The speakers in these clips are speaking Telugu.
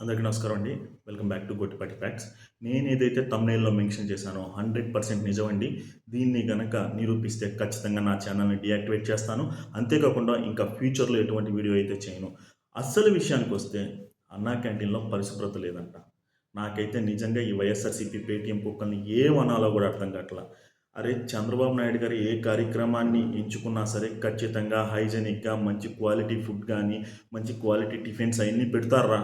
అందరికీ నమస్కారం అండి. Welcome back to Gottipati facts నేను ఏదైతే తమ్నైల్లో మెన్షన్ చేశానో హండ్రెడ్ పర్సెంట్ నిజమండి. దీన్ని గనక నిరూపిస్తే ఖచ్చితంగా నా ఛానల్ని డియాక్టివేట్ చేస్తాను. అంతేకాకుండా ఇంకా ఫ్యూచర్లో ఎటువంటి వీడియో అయితే చేయను. అస్సలు విషయానికి వస్తే అన్నా క్యాంటీన్లో పరిశుభ్రత లేదంట. నాకైతే నిజంగా ఈ వైఎస్ఆర్సీపీ పేటీఎం కుక్కల్ని ఏమనాలో కూడా అర్థం కావట్లా అరే చంద్రబాబు నాయుడు గారు ఏ కార్యక్రమాన్ని ఎంచుకున్నా సరే ఖచ్చితంగా హైజెనిక్గా మంచి క్వాలిటీ ఫుడ్ కానీ మంచి క్వాలిటీ టిఫిన్స్ అవన్నీ పెడతారా?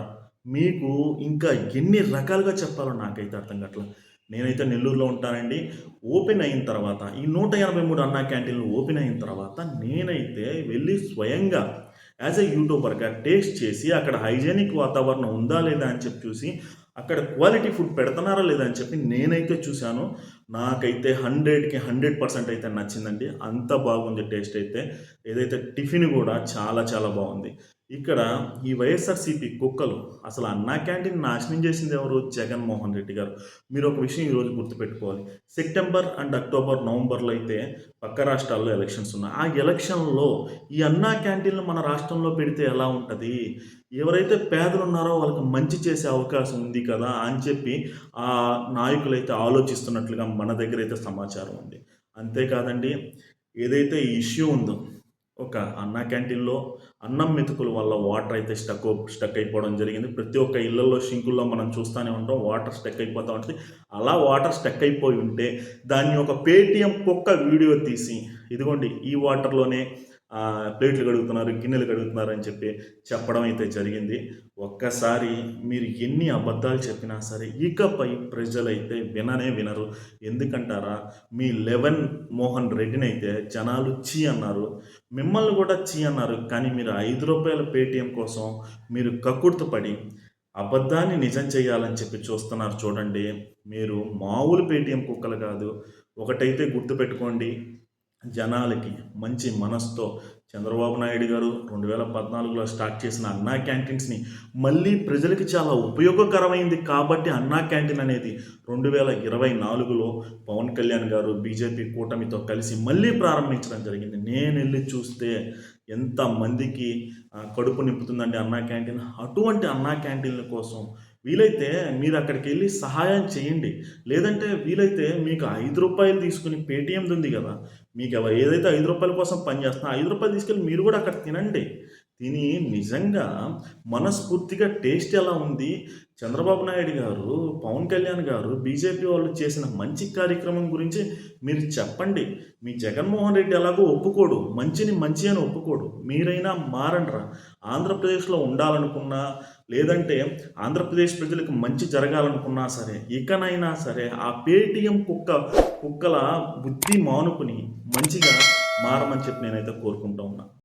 మీకు ఇంకా ఎన్ని రకాలుగా చెప్పాలో నాకైతే అర్థం కావట్లా. నేనైతే నెల్లూరులో ఉంటానండి. ఓపెన్ అయిన తర్వాత ఈ నూట ఎనభై మూడు అన్నా క్యాంటీన్లు ఓపెన్ అయిన తర్వాత నేనైతే వెళ్ళి స్వయంగా యాజ్ ఎ యూట్యూబర్గా టేస్ట్ చేసి అక్కడ హైజీనిక్ వాతావరణం ఉందా లేదా అని చెప్పి చూసి అక్కడ క్వాలిటీ ఫుడ్ పెడుతున్నారా లేదా అని చెప్పి నేనైతే చూశాను. నాకైతే హండ్రెడ్కి హండ్రెడ్ పర్సెంట్ అయితే నచ్చిందండి. అంత బాగుంది టేస్ట్ అయితే. ఏదైతే టిఫిన్ కూడా చాలా చాలా బాగుంది. ఇక్కడ ఈ వైఎస్ఆర్సీపీ కుక్కలు అసలు అన్నా క్యాంటీన్ నాశనం చేసింది ఎవరు? జగన్మోహన్ రెడ్డి గారు. మీరు ఒక విషయం ఈరోజు గుర్తుపెట్టుకోవాలి. సెప్టెంబర్ అండ్ అక్టోబర్ నవంబర్లో అయితే పక్క రాష్ట్రాల్లో ఎలక్షన్స్ ఉన్నాయి. ఆ ఎలక్షన్లో ఈ అన్నా క్యాంటీన్లు మన రాష్ట్రంలో పెడితే ఎలా ఉంటుంది? ఎవరైతే పేదలు ఉన్నారో వాళ్ళకి మంచి చేసే అవకాశం ఉంది కదా అని చెప్పి ఆ నాయకులైతే ఆలోచిస్తున్నట్లుగా మన దగ్గర అయితే సమాచారం ఉంది. అంతేకాదండి ఏదైతే ఈ ఇష్యూ ఉందో ఒక అన్న క్యాంటీన్లో అన్నం మెతుకుల వల్ల వాటర్ అయితే స్టక్ స్టక్ అయిపోవడం జరిగింది. ప్రతి ఒక్క ఇళ్ళలో షింకుల్లో మనం చూస్తూనే ఉంటాం వాటర్ స్టక్ అయిపోతూ ఉంటుంది. అలా వాటర్ స్టక్ అయిపోయి ఉంటే దాన్ని ఒక పేటిఎం కుక్క వీడియో తీసి ఇదిగోండి ఈ వాటర్లోనే ప్లేట్లు కడుగుతున్నారు గిన్నెలు కడుగుతున్నారు అని చెప్పి చెప్పడం అయితే జరిగింది. ఒక్కసారి మీరు ఎన్ని అబద్ధాలు చెప్పినా సరే ఇకపై ప్రజలైతే విననే వినరు. ఎందుకంటారా? మీ లెవెన్ మోహన్ రెడ్డిని అయితే జనాలు చీ అన్నారు. మిమ్మల్ని కూడా చీ అన్నారు. కానీ మీరు ఐదు రూపాయల పేటిఎం కోసం మీరు కక్కుర్తి పడి అబద్ధాన్ని నిజం చేయాలని చెప్పి చూస్తున్నారు చూడండి. మీరు మామూలు పేటిఎం కుక్కలు కాదు. ఒకటైతే గుర్తుపెట్టుకోండి. జనాలకి మంచి మనసుతో చంద్రబాబు నాయుడు గారు రెండు వేల పద్నాలుగులో స్టార్ట్ చేసిన అన్నా క్యాంటీన్స్ని మళ్ళీ ప్రజలకి చాలా ఉపయోగకరమైంది కాబట్టి అన్నా క్యాంటీన్ అనేది రెండు వేల ఇరవై నాలుగులో పవన్ కళ్యాణ్ గారు బీజేపీ కూటమితో కలిసి మళ్ళీ ప్రారంభించడం జరిగింది. నేను వెళ్ళి చూస్తే ఎంత మందికి కడుపు నింపుతుందండి అన్నా క్యాంటీన్? అటువంటి అన్నా క్యాంటీన్ల కోసం వీలైతే మీరు అక్కడికి వెళ్ళి సహాయం చేయండి. లేదంటే వీలైతే మీకు ఐదు రూపాయలు తీసుకుని పేటీఎంది ఉంది కదా మీకు ఎవ- ఏదైతే ఐదు రూపాయల కోసం పనిచేస్తున్నా ఐదు రూపాయలు తీసుకెళ్ళి మీరు కూడా అక్కడ తినండి. తిని నిజంగా మనస్ఫూర్తిగా టేస్ట్ ఎలా ఉంది? చంద్రబాబు నాయుడు గారు పవన్ కళ్యాణ్ గారు బీజేపీ వాళ్ళు చేసిన మంచి కార్యక్రమం గురించి మీరు చెప్పండి. మీ జగన్మోహన్ రెడ్డి ఎలాగో ఒప్పుకోడు. మంచిని మంచి అని ఒప్పుకోడు. మీరైనా మారండ్రా. ఆంధ్రప్రదేశ్లో ఉండాలనుకున్నా లేదంటే ఆంధ్రప్రదేశ్ ప్రజలకు మంచి జరగాలనుకున్నా సరే ఇకనైనా సరే ఆ పేటిఎం కుక్క కుక్కల బుద్ధి మానుకుని మంచిగా మారమని చెప్పి నేనైతే కోరుకుంటా ఉన్నా.